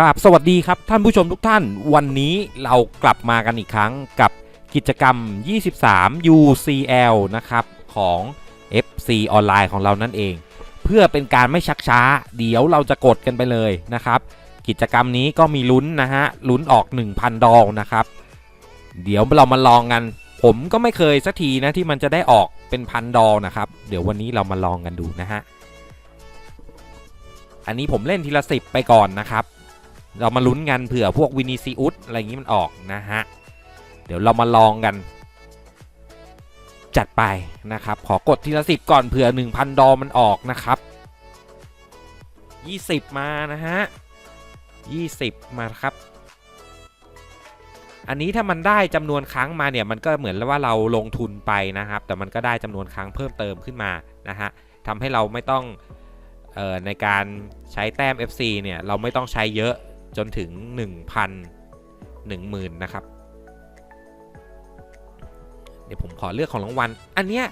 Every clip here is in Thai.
กราบสวัสดีครับท่านผู้ชมทุกท่าน วันนี้เรากลับมากันอีกครั้งกับกิจกรรม 23 UCL นะครับ ของ FC ออนไลน์ของเรานั่นเอง เพื่อเป็นการไม่ชักช้า เดี๋ยวเราจะกดกันไปเลยนะครับ กิจกรรมนี้ก็มีลุ้นนะฮะ ลุ้นออก 1,000 ดอลนะครับ เดี๋ยวเรามาลองกัน ผมก็ไม่เคยสักทีนะที่มันจะได้ออกเป็นพันดอลนะครับ เดี๋ยววันนี้เรามาลองกันดูนะฮะ อันนี้ผมเล่นทีละสิบไปก่อนนะครับ เรามาลุ้นกันเผื่อพวกวินิซิอุสอะไรอย่างนี้มันออกนะฮะ เดี๋ยวเรามาลองกัน จัดไปนะครับ ขอกดทีละสิบก่อนเผื่อ 1,000 ดอมันออกนะครับ 20 มานะฮะ 20 มาครับ อันนี้ถ้ามันได้จำนวนครั้งมาเนี่ยมันก็เหมือนว่าเราลงทุนไปนะครับ แต่มันก็ได้จำนวนครั้งเพิ่มเติมขึ้นมานะฮะทำให้เราไม่ต้องออในการใช้แต้ม FC เนี่ยเราไม่ต้องใช้เยอะ จนถึง 1,000 10,000นะครับ เดี๋ยวผมขอเลือกของรางวัล อันเนี้ย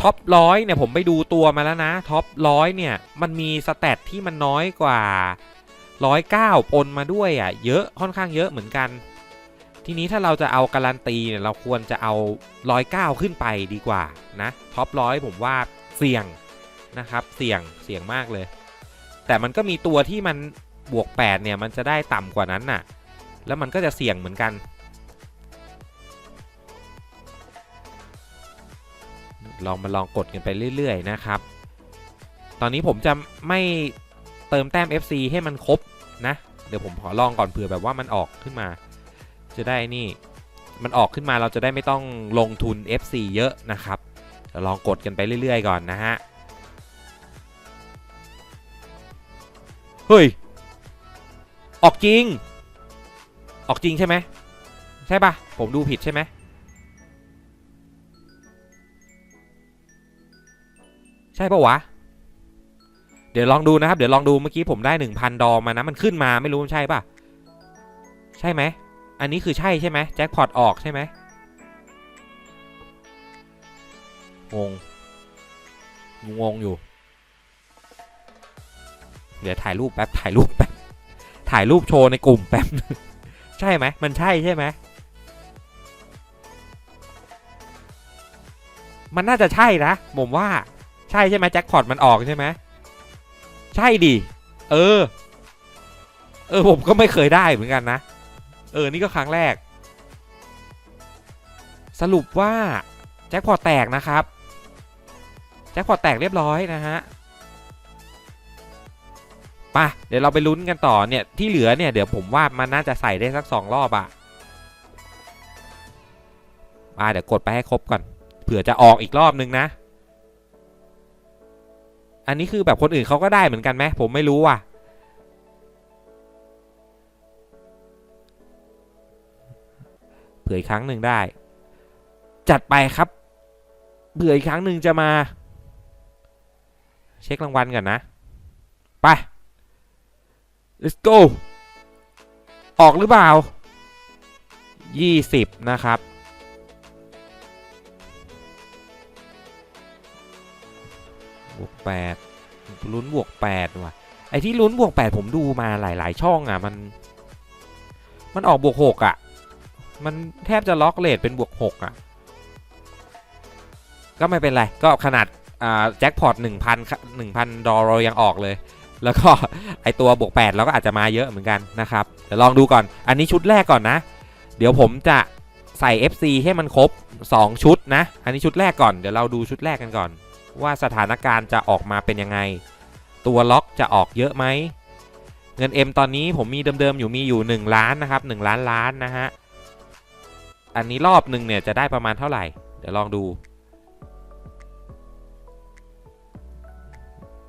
ท็อปร้อยเนี่ยผมไปดูตัวมาแล้วนะท็อปร้อยเนี่ยมันมีสแตทที่มันน้อยกว่าร้อยเก้าปนมาด้วยอะเยอะค่อนข้างเยอะเหมือนกัน ทีนี้ถ้าเราจะเอาการันตีเนี่ยเราควรจะเอาร้อยเก้าขึ้นไปดีกว่านะท็อปร้อยผมว่าเสี่ยงนะครับเสี่ยงเสี่ยงมากเลย แต่มันก็มีตัวที่มัน บวก8เนี่ยมันจะได้ต่ำกว่านั้นน่ะ แล้วมันก็จะเสี่ยงเหมือนกัน ลองมาลองกดกันไปเรื่อยๆนะครับ ตอนนี้ผมจะไม่เติมแต้ม FC ให้มันครบนะ เดี๋ยวผมขอลองก่อนเผื่อแบบว่ามันออกขึ้นมา จะได้นี่ มันออกขึ้นมาเราจะได้ไม่ต้องลงทุน FC เยอะนะครับลองกดกันไปเรื่อยๆก่อนนะฮะ เฮ้ย ออกจริง ออกจริงใช่ไหมใช่ปะผมดูผิดใช่ไหมใช่ปะวะ เดี๋ยวลองดูนะครับ เดี๋ยวลองดูเมื่อกี้ผมได้1,000ดอมมานะ มันขึ้นมาไม่รู้มันใช่ปะใช่ไหม อันนี้คือใช่ใช่ไหมแจ็คพอตออกใช่ไหมงง งงอยู่ เดี๋ยวถ่ายรูปแป๊บถ่ายรูปแป๊บ ถ่ายรูปโชว์ในกลุ่มแป๊บใช่ไหมมันใช่ใช่ไหมมันน่าจะใช่นะผมว่าใช่ใช่ไหมแจ็คพอตมันออกใช่ไหมใช่ดิเออ เออผมก็ไม่เคยได้เหมือนกันนะ เออนี่ก็ครั้งแรก สรุปว่าแจ็คพอตแตกนะครับแจ็คพอตแตกเรียบร้อยนะฮะ ไปเดี๋ยวเราไปลุ้นกันต่อเนี่ยที่เหลือเนี่ยเดี๋ยวผมว่ามันน่าจะใส่ได้สักสองรอบอะมาเดี๋ยวกดไปให้ครบก่อนเผื่อจะออกอีกรอบนึงนะ อันนี้คือแบบคนอื่นเขาก็ได้เหมือนกันไหมผมไม่รู้ว่ะเผื่ออีกครั้งหนึ่งได้ จัดไปครับเผื่ออีกครั้งหนึ่งจะมา เช็ครางวัลก่อนนะ ไป let's go ออกหรือเปล่า 20 นะครับ บวก 8 ลุ้นบวก 8 ว่ะ ไอที่ลุ้นบวก 8 ผมดูมาหลาย ๆ ช่องอะ มัน มันออกบวก 6 อะ มันแทบจะล็อกเลทเป็นบวก 6 อะ ก็ไม่เป็นไร ก็ขนาดแจ็คพอต1,000 1,000 ดอลเรายังออกเลย แล้วก็ไอตัวบวก8เราก็อาจจะมาเยอะเหมือนกันนะครับเดี๋ยวลองดูก่อนอันนี้ชุดแรกก่อนนะ เดี๋ยวผมจะใส่ FC ให้มันครบ 2 ชุดนะ อันนี้ชุดแรกก่อนเดี๋ยวเราดูชุดแรกกันก่อน ว่าสถานการณ์จะออกมาเป็นยังไง ตัวล็อกจะออกเยอะไหมเงิน M ตอนนี้ผมมีเดิมๆอยู่มีอยู่ 1 ล้านนะครับ1ล้านล้านนะฮะอันนี้รอบหนึ่งเนี่ยจะได้ประมาณเท่าไหร่ เดี๋ยวลองดู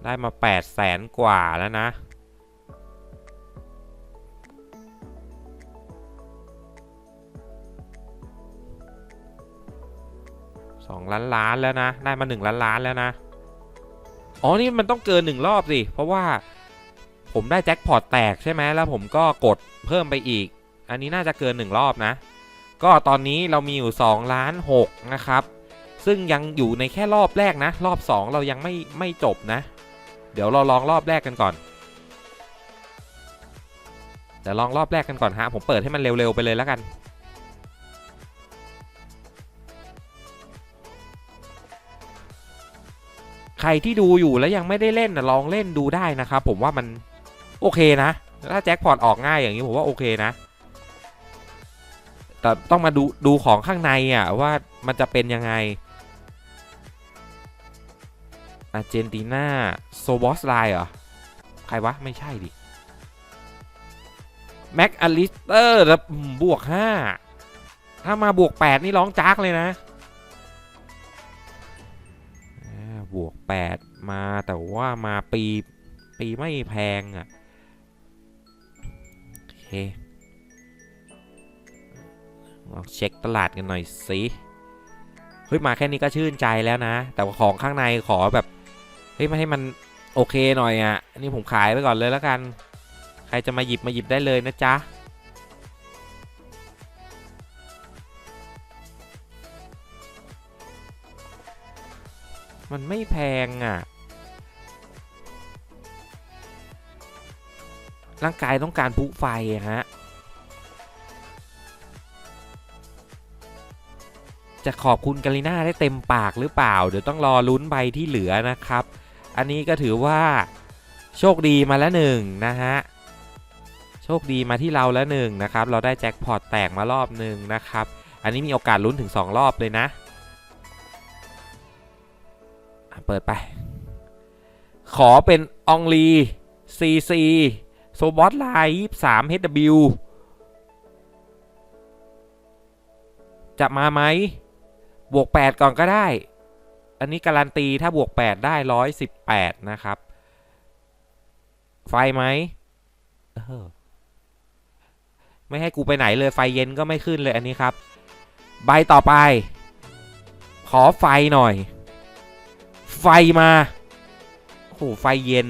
ได้มา8 0 0แสนกว่าแล้วนะ สองล้านล้านแล้วนะ ได้มาหนึ่งล้านล้านแล้วนะ อ๋อ นี่มันต้องเกินหนึ่งรอบสิ เพราะว่าผมได้แจ็คพอตแตกใช่ไหมแล้วผมก็กดเพิ่มไปอีก อันนี้น่าจะเกินหนึ่งรอบนะ ก็ตอนนี้เรามีอยู่2ล้าน6นะครับซึ่งยังอยู่ในแค่รอบแรกนะ รอบ 2 เรายังไม่ไม่จบนะ เดี๋ยวเราลองรอบแรกกันก่อนเดี๋ยวลองรอบแรกกันก่อนฮะผมเปิดให้มันเร็วๆไปเลยแล้วกัน ใครที่ดูอยู่แล้วยังไม่ได้เล่นนะลองเล่นดูได้นะครับผมว่ามันโอเคนะถ้าแจ็คพอตออกง่ายอย่างนี้ผมว่าโอเคนะ แต่ต้องมาดูดูของข้างในอะว่ามันจะเป็นยังไง อาร์เจนตินาโซบอสไลเหรอ ใครวะ ไม่ใช่ดิ แม็กอลิสเตอร์บวก 5 ถ้ามาบวก 8 นี่ร้องจากเลยนะบวก 8 มาแต่ว่ามาปีปีไม่แพงอะ่ะโอเคลองเช็คตลาดกันหน่อยสิเฮ้ยมาแค่นี้ก็ชื่นใจแล้วนะ แต่ว่าของข้างในขอแบบ เฮ้ยมาให้มันโอเคหน่อยอะ่ะอันนี้ผมขายไปก่อนเลยแล้วกัน ใครจะมาหยิบมาหยิบได้เลยนะจ๊ะมันไม่แพงอะ ร่างกายต้องการพุไฟฮะ จะขอบคุณกาลิน่าได้เต็มปากหรือเปล่า เดี๋ยวต้องรอลุ้นใบที่เหลือนะครับ อันนี้ก็ถือว่าโชคดีมาแล้วหนึ่งนะฮะ โชคดีมาที่เราแล้วหนึ่งนะครับ เราได้แจ็คพอตแตกมารอบหนึ่งนะครับ อันนี้มีโอกาสลุ้นถึง 2 รอบเลยนะ เปิดไป ขอเป็นองลีซีซีโซบอสไลน์ยี่สาม HW จะมาไหมบวก 8 ก่อนก็ได้ อันนี้การันตีถ้าบวก 8 ได้ 118 นะครับ ไฟไหมไม่ให้กูไปไหนเลยไฟเย็นก็ไม่ขึ้นเลยอันนี้ครับ ใบต่อไป ขอไฟหน่อย ไฟมาโอ้โหไฟเย็น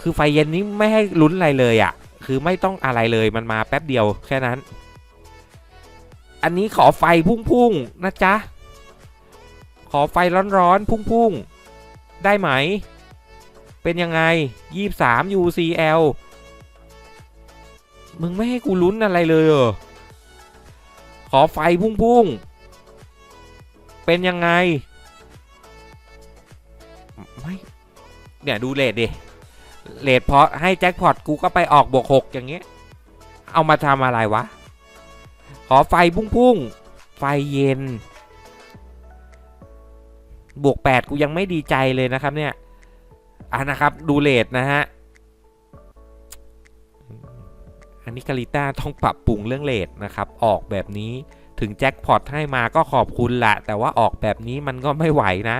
คือไฟเย็นนี้ไม่ให้ลุ้นอะไรเลยอะ่ะ คือไม่ต้องอะไรเลยมันมาแป๊บเดียวแค่นั้น อันนี้ขอไฟพุ่งๆนะจ๊ะ ขอไฟร้อนๆ พุ่งๆ ได้ไหม เป็นยังไง 23 UCL มึงไม่ให้กูลุ้นอะไรเลยเหรอ ขอไฟพุ่งๆ เป็นยังไง ไม่ เนี่ยดูเลทดิ เลทพอให้แจ็คพอตกูก็ไปออกบวกหกอย่างเงี้ย เอามาทำอะไรวะ ขอไฟพุ่งๆ ไฟเย็น บวก 8 กูยังไม่ดีใจเลยนะครับเนี่ยอะนะครับดูเลทนะฮะอันนี้กาลิต้าต้องปรับปรุงเรื่องเลทนะครับ ออกแบบนี้ถึงแจ็คพอตให้มาก็ขอบคุณละ แต่ว่าออกแบบนี้มันก็ไม่ไหวนะ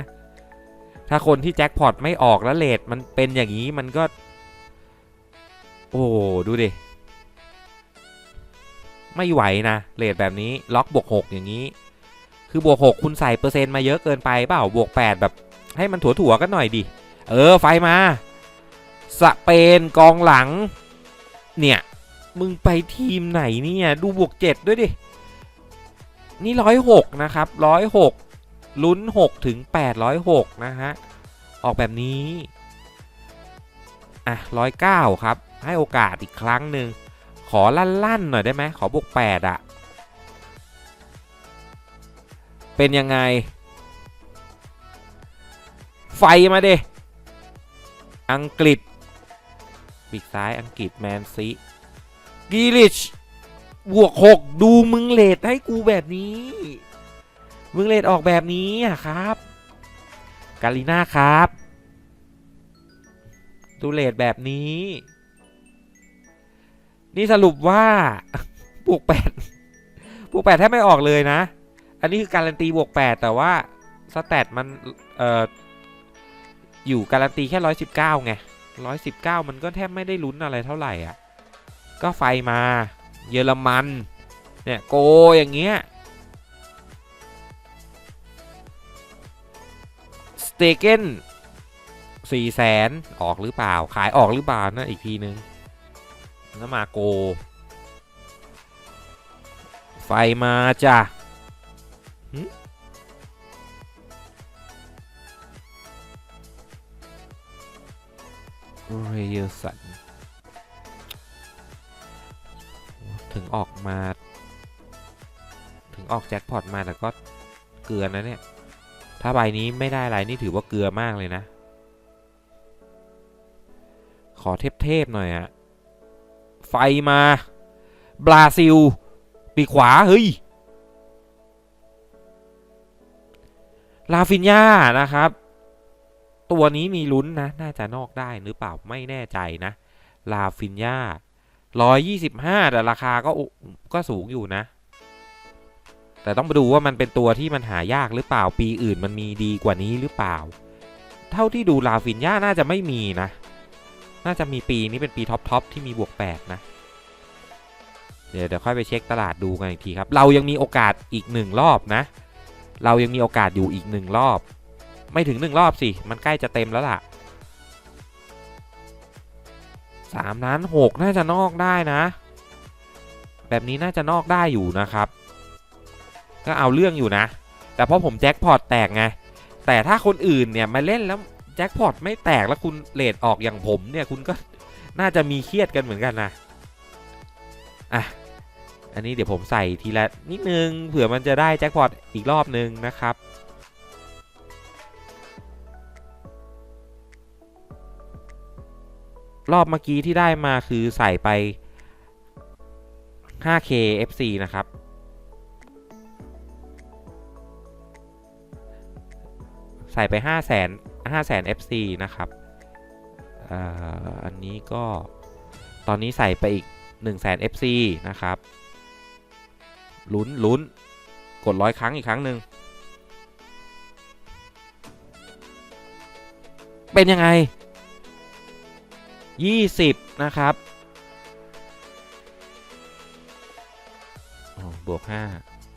ถ้าคนที่แจ็คพอตไม่ออกแล้วเลทมันเป็นอย่างนี้มันก็ โอ้ดูดิ ไม่ไหวนะเลทแบบนี้ล็อกบวก6อย่างนี้ คือบวก6คุณใส่เปอร์เซ็นต์มาเยอะเกินไปเปล่าบวก 8 แบบให้มันถั่วๆกันหน่อยดิ เออไฟมา สเปนกองหลัง เนี่ย มึงไปทีมไหนเนี่ย ดูบวก 7 ด้วยดิ นี่ร้อยหกนะครับร้อยหกลุ้น6ถึง806นะฮะ ออกแบบนี้ อะ109ครับ ให้โอกาสอีกครั้งหนึ่ง ขอลั่นๆหน่อยได้ไหมขอบวก 8อะ เป็นยังไง ไฟมาเดอังกฤษปีกซ้ายอังกฤษแมนซีกีริชบวก6ดูมึงเลดให้กูแบบนี้ มึงเลดออกแบบนี้อะครับกาลิน่าครับ ดูเลดแบบนี้ นี่สรุปว่า บวก8บวก8แทบไม่ออกเลยนะ อันนี้คือการันตีบวก 8 แต่ว่าสแตทมันเอ่ออยู่การันตีแค่ 119 ไง 119 มันก็แทบไม่ได้ลุ้นอะไรเท่าไหร่อะ ก็ไฟมาเยอรมัน เนี่ยโกอย่างเงี้ยสเตเกนสี่แสนออกหรือเปล่า ขายออกหรือเปล่านะอีกทีนึงแล้วมาโก ไฟมาจ้ะ เรเยสัน ถึงออกมา ถึงออกแจ็คพอตมาแต่ก็เกลือนะเนี่ย ถ้าใบนี้ไม่ได้อะไรนี่ถือว่าเกลือมากเลยนะ ขอเทพๆหน่อยอะไฟมา บราซิล ปีขวา เฮ้ย ลาฟินยานะครับ ตัวนี้มีลุ้นนะ น่าจะนอกได้หรือเปล่าไม่แน่ใจนะ ลาฟินยาร้อยยี่สิบห้าแต่ราคาก็ก็สูงอยู่นะ แต่ต้องไปดูว่ามันเป็นตัวที่มันหายากหรือเปล่าปีอื่นมันมีดีกว่านี้หรือเปล่า เท่าที่ดูลาฟินยาน่าจะไม่มีนะ น่าจะมีปีนี้เป็นปีท็อปทอปที่มีบวกแปดนะ เดี๋ยวเดี๋ยวค่อยไปเช็คตลาดดูกันอีกทีครับ เรายังมีโอกาสอีกหนึ่งรอบนะ เรายังมีโอกาสอยู่อีกหนึ่งรอบ ไม่ถึงหนึ่งรอบสิ มันใกล้จะเต็มแล้วล่ะสามล้นหกน่าจะนอกได้นะ แบบนี้น่าจะนอกได้อยู่นะครับ ก็เอาเรื่องอยู่นะ แต่เพราะผมแจ็คพอตแตกไง แต่ถ้าคนอื่นเนี่ยมาเล่นแล้วแจ็คพอตไม่แตกแล้วคุณเลดออกอย่างผมเนี่ยคุณก็น่าจะมีเครียดกันเหมือนกันนะ อะ อันนี้เดี๋ยวผมใส่ทีละนิดนึงเผื่อมันจะได้แจ็คพอตอีกรอบนึงนะครับรอบเมื่อกี้ที่ได้มาคือใส่ไป 5K FC นะครับ ใส่ไป 5 0 0 0 0 0 5 0 0 0 FC นะครับอันนี้ก็ตอนนี้ใส่ไปอีก 1 0 0 0 0 FC นะครับ ลุ้นลุ้นกดร้อยครั้งอีกครั้งหนึ่งเป็นยังไง 20 นะครับ บวก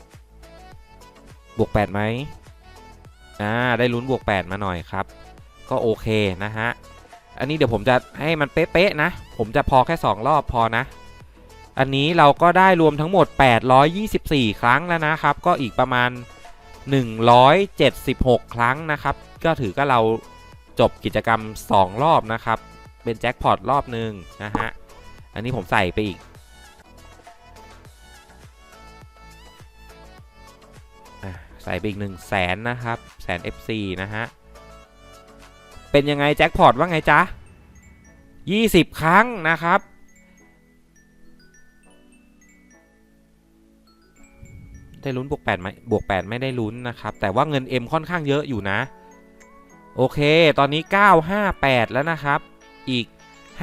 5 บวก 8ไหมอ่า ได้ลุ้นบวก 8 มาหน่อยครับ ก็โอเคนะฮะ อันนี้เดี๋ยวผมจะให้มันเป๊ะๆนะ ผมจะพอแค่ 2 รอบพอนะ อันนี้เราก็ได้รวมทั้งหมด 824 ครั้งแล้วนะครับ ก็อีกประมาณ 176 ครั้งนะครับ ก็ถือก็เราจบกิจกรรม 2 รอบนะครับ เป็นแจ็คพอตรอบหนึ่งนะฮะ อันนี้ผมใส่ไปอีก ใส่ไปอีก 1 0 0 0 0แสนนะครับ แสน FC นะฮะ เป็นยังไงแจ็คพอตว่าไงจ๊ะ 20 ครั้งนะครับ ได้ลุ้นบวก8ไหมบวก 8 ไม่ได้ลุ้นนะครับ แต่ว่าเงิน M ค่อนข้างเยอะอยู่นะ โอเค ตอนนี้ 958 แล้วนะครับ อีก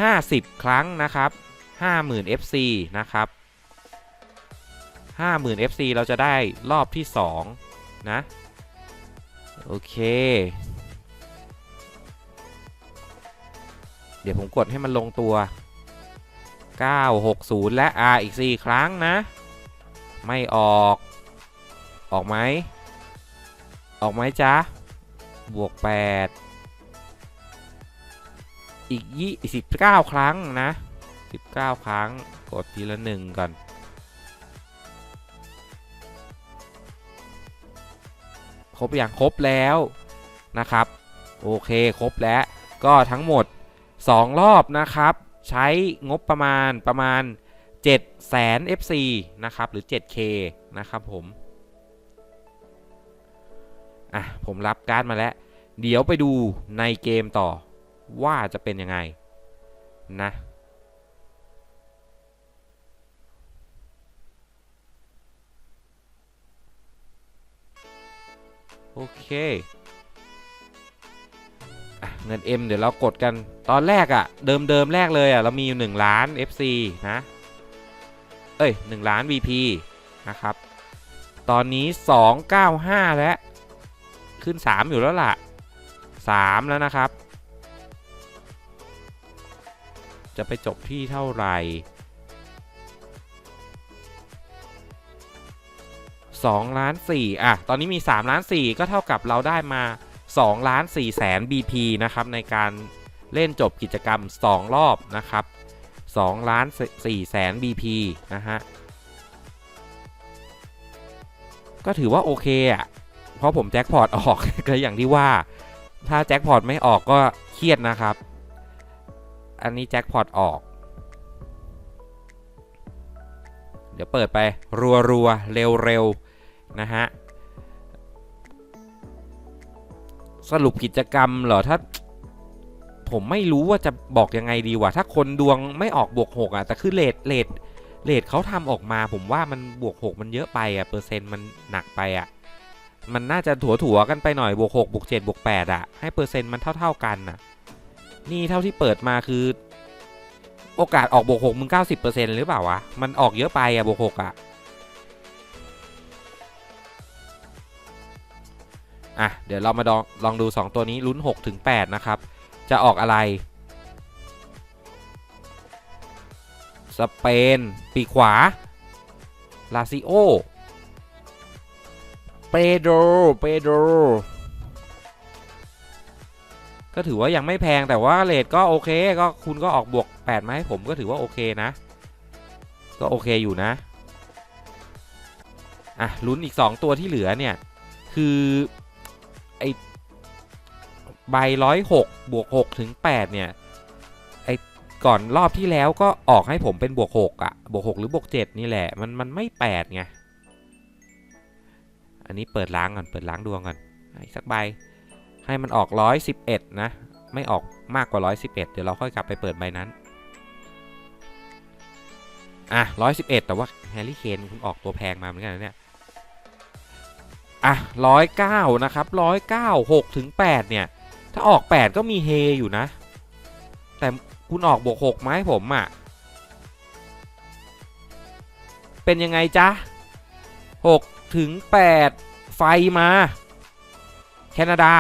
50 ครั้งนะครับ50,000 FC นะครับ50,000 FC เราจะได้รอบที่ 2 นะ โอเค เดี๋ยวผมกดให้มันลงตัว 960 และ R อีก 4 ครั้งนะ ไม่ออก ออกไหมออกไหมจ๊ะ บวก 8 อีกยี่สิบเก้าครั้งนะ19ครั้ง กดทีละหนึ่งก่อน ครบอย่างครบแล้วนะครับ โอเคครบแล้ว ก็ทั้งหมด 2 รอบนะครับ ใช้งบประมาณประมาณ7 0 0 0 0 FC นะครับ หรือ 7K นะครับผม อะผมรับการ์ดมาแล้ว เดี๋ยวไปดูในเกมต่อว่าจะเป็นยังไงนะโอเคอเงิน M เดี๋ยวเรากดกันตอนแรกอะ่ะ เดิมเดิมแรกเลยอะ่ะ เรามีอยู่ 1 ล้าน FC นะ เอ้ย 1 ล้าน VP นะครับ ตอนนี้ 295 แล้ว ขึ้น 3 อยู่แล้วล่ะ 3 แล้วนะครับ จะไปจบที่เท่าไหร่ 2 ล้าน 4 อะ ตอนนี้มี 3 ล้าน 4 ก็เท่ากับเราได้มา 2 ล้าน4แสน BP นะครับ ในการเล่นจบกิจกรรม 2 รอบนะครับ2ล้าน4แสน BP นะฮะ ก็ถือว่าโอเคอะ เพราะผมแจ็คพอตออก ก็อย่างที่ว่า ถ้าแจ็คพอตไม่ออกก็เครียดนะครับ อันนี้แจ็คพอตออก เดี๋ยวเปิดไปรัวๆเร็วเร็วๆ นะฮะ สรุปกิจกรรมเหรอ ถ้าผมไม่รู้ว่าจะบอกยังไงดีวะถ้าคนดวงไม่ออกบวกหกอะ แต่คือเลทเลทเลทเขาทำออกมา ผมว่ามันบวกหกมันเยอะไปอะ เปอร์เซ็นต์มันหนักไปอะ มันน่าจะถัวถัวๆกันไปหน่อยบวกหกบวกเจ็ดบวกแปดอะให้เปอร์เซ็นต์มันเท่า ๆกันน่ะ นี่เท่าที่เปิดมาคือ โอกาสออกบวกหกมึงเก้าสิบเปอร์เซ็นต์หรือเปล่าวะ มันออกเยอะไปอะบวกหกอะอะ เดี๋ยวเรามาลองลองดู 2 ตัวนี้ลุ้น6ถึง8นะครับ จะออกอะไร สเปน ปีขวา ลาซิโอ เปโดรเปโดรก็ถือว่ายังไม่แพงแต่ว่าเลทก็โอเค ก็คุณก็ออกบวก8มาให้ผมก็ถือว่าโอเคนะ ก็โอเคอยู่นะ อะลุ้นอีก 2 ตัวที่เหลือเนี่ย คือไอใบร้อยหกบวกหกถึงแปดเนี่ยไอก่อนรอบที่แล้วก็ออกให้ผมเป็นบวกหกอะบวกหกหรือบวกเจ็ดนี่แหละ มันมันไม่แปดไง อันนี้เปิดล้างก่อน เปิดล้างดวงก่อนอีกสักใบ ให้มันออกร้อยสิบเอ็ดนะ ไม่ออกมากกว่าร้อยสิบเอ็ดเดี๋ยวเราค่อยกลับไปเปิดใบนั้น อะร้อยสิบเอ็ดแต่ว่าแฮร์รี่เคนคุณออกตัวแพงมาเหมือนกันนะเนี่ย อะร้อยเก้านะครับร้อยเก้าหกถึงแปดเนี่ย ถ้าออกแปดก็มีเฮอยู่นะ แต่คุณออกบวกหกมาให้ผมอะ่ะ เป็นยังไงจ๊ะห ถึงแปดไฟมา แคนาดา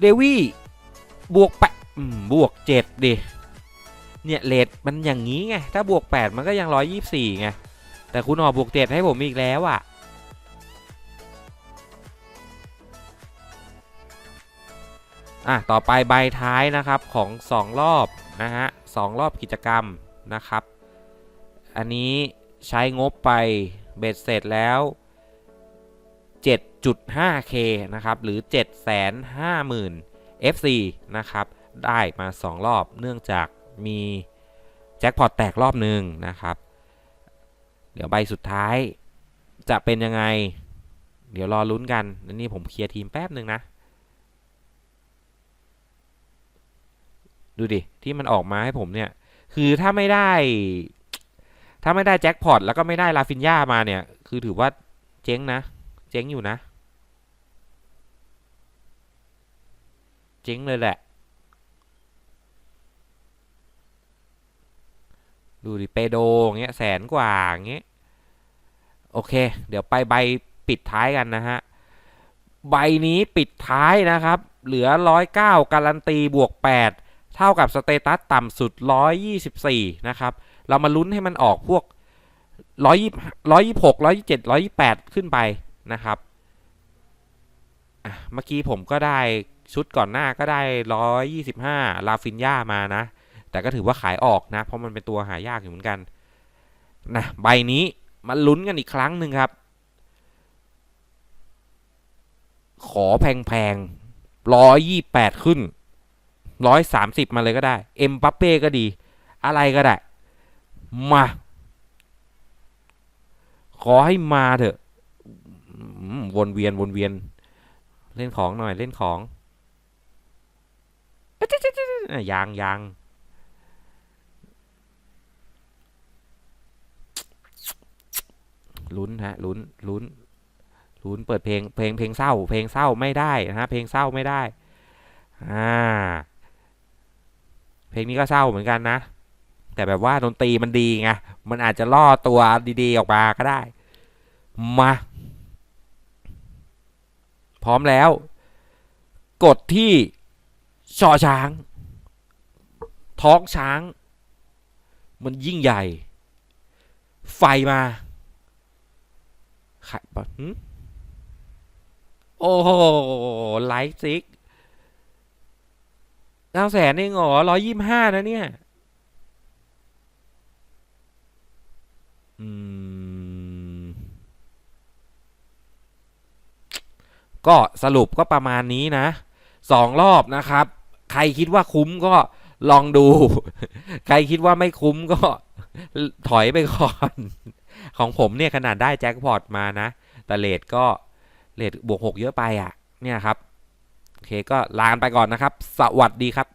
เดวี่บวกแปดบวกเจ็ดดิ เนี่ยเลทมันอย่างนี้ไง ถ้าบวกแปดมันก็ยังร้อยยี่สี่ไง แต่คุณออกบวกเจ็ดให้ผมอีกแล้วอะ่ะอะ ต่อไปใบท้ายนะครับของ 2 รอบนะฮะสองรอบกิจกรรมนะครับ อันนี้ใช้งบไป เบ็ดเสร็จแล้ว 7.5k นะครับ หรือ 750,000 FC นะครับ ได้มา 2 รอบ เนื่องจากมีแจ็คพอตแตกรอบหนึ่งนะครับ เดี๋ยวใบสุดท้ายจะเป็นยังไง เดี๋ยวรอลุ้นกันนี่ผมเคลียร์ทีมแป๊บหนึ่งนะ ดูดิ ที่มันออกมาให้ผมเนี่ย คือถ้าไม่ได้ ถ้าไม่ได้แจ็คพอตแล้วก็ไม่ได้ลาฟินยามาเนี่ย คือถือว่าเจ๊งนะ เจ๊งอยู่นะ เจ๊งเลยแหละ ดูดิเปโดงเงี้ยแสนกว่าเงี้ยโอเค เดี๋ยวไปใบปิดท้ายกันนะฮะ ใบนี้ปิดท้ายนะครับ เหลือ 109 การันตีบวก 8 เท่ากับสเตตัสต่ำสุด 124 นะครับ เรามาลุ้นให้มันออกพวก120 126 127 128ขึ้นไปนะครับเมื่อกี้ผมก็ได้ชุดก่อนหน้าก็ได้125ลาฟินยามานะ แต่ก็ถือว่าขายออกนะ เพราะมันเป็นตัวหายากอยู่เหมือนกันนะใบนี้มาลุ้นกันอีกครั้งหนึ่งครับ ขอแพงๆร้อยยี่แปดขึ้นร้อยสามสิบมาเลยก็ได้ เอ็มปัปเป้ก็ดี อะไรก็ได้ มา ขอให้มาเถอะวนเวียนวนเวียน เล่นของหน่อยเล่นของอยจ๊ะจ๊ะจ๊ะอะยังยังลุ้นฮะลุ้นลุ้นลุ้นเปิดเพลงเพลงเพลงเศร้า เพลงเศร้าไม่ได้นะฮะเพลงเศร้าไม่ได้อ่าเพลงนี้ก็เศร้าเหมือนกันนะ แต่แบบว่าดนตรีมันดีไงมันอาจจะล่อตัวดีๆออกมาก็ได้ มา พร้อมแล้ว กดที่ชอช้าง ท้องช้าง มันยิ่งใหญ่ ไฟมาขายปะโอ้โหไลฟ์ซิกเก้าแสนเองเหรอร้อยยี่ห้านะเนี่ย อืม ก็สรุปก็ประมาณนี้นะสองรอบนะครับ ใครคิดว่าคุ้มก็ลองดู ใครคิดว่าไม่คุ้มก็ถอยไปก่อน ของผมเนี่ยขนาดได้แจ็คพอตมานะ แต่เลทก็เลทบวกหกเยอะไปอะ เนี่ยครับ โอเคก็ลาไปก่อนนะครับ สวัสดีครับ